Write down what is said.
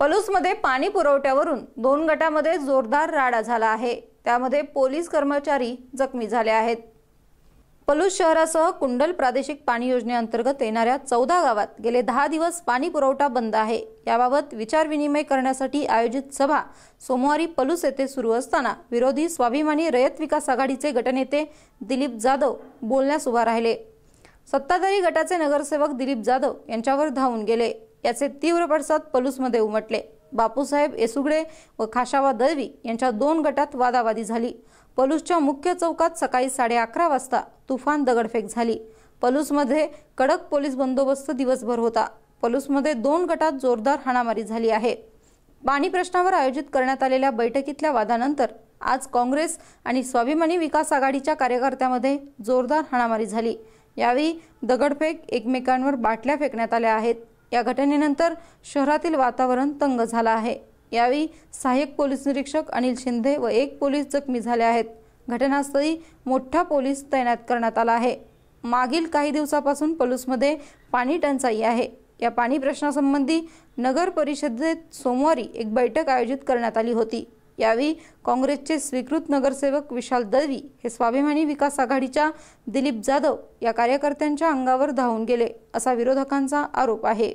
पलूसमध्ये पाणी पुरवठ्यावरून दोन गटामध्ये जोरदार राडा झाला आहे. त्यामध्ये पोलीस कर्मचारी जखमी झाले आहेत. पलूस शहरासह कुंडल प्रादेशिक पाणी योजनेअंतर्गत येणाऱ्या चौदा गावात गेले दहा दिवस पाणी पुरवठा बंद आहे. याबाबत विचारविनिमय करण्यासाठी आयोजित सभा सोमवारी पलूस येथे सुरू असताना विरोधी स्वाभिमानी रयत विकास आघाडीचे गटनेते दिलीप जाधव बोलण्यास उभा राहिले. सत्ताधारी गटाचे नगरसेवक दिलीप जाधव यांच्यावर धावून गेले. याचे तीव्र पडसाद पलूसमध्ये उमटले. बापूसाहेब येसुगडे व खाशावा दळवी यांच्या दोन गटात वादावादी झाली. पलूसच्या मुख्य चौकात सकाळी साडे अकरा वाजता तुफान दगडफेक झाली. पलूसमध्ये कडक पोलीस बंदोबस्त दिवसभर होता. पलूसमध्ये दोन गटात जोरदार हाणामारी झाली आहे. पाणी प्रश्नावर आयोजित करण्यात आलेल्या बैठकीतल्या वादानंतर आज काँग्रेस आणि स्वाभिमानी विकास आघाडीच्या कार्यकर्त्यामध्ये जोरदार हाणामारी झाली. यावेळी दगडफेक एकमेकांवर बाटल्या फेकण्यात आल्या आहेत. या घटनेनंतर शहरातील वातावरण तंग झालं आहे. यावेळी सहाय्यक पोलीस निरीक्षक अनिल शिंदे व एक पोलीस जखमी झाले आहेत. घटनास्थळी मोठा पोलीस तैनात करण्यात आला आहे. मागील काही दिवसापासून पलूसमध्ये पाणी टंचाई आहे. या पाणी प्रश्नासंबंधी नगर परिषदेत सोमवारी एक बैठक आयोजित करण्यात आली होती. यावेळी काँग्रेसचे स्वीकृत नगरसेवक विशाल दळवी हे स्वाभिमानी विकास आघाडीच्या दिलीप जाधव या कार्यकर्त्यांच्या अंगावर धावून गेले असा विरोधकांचा आरोप आहे.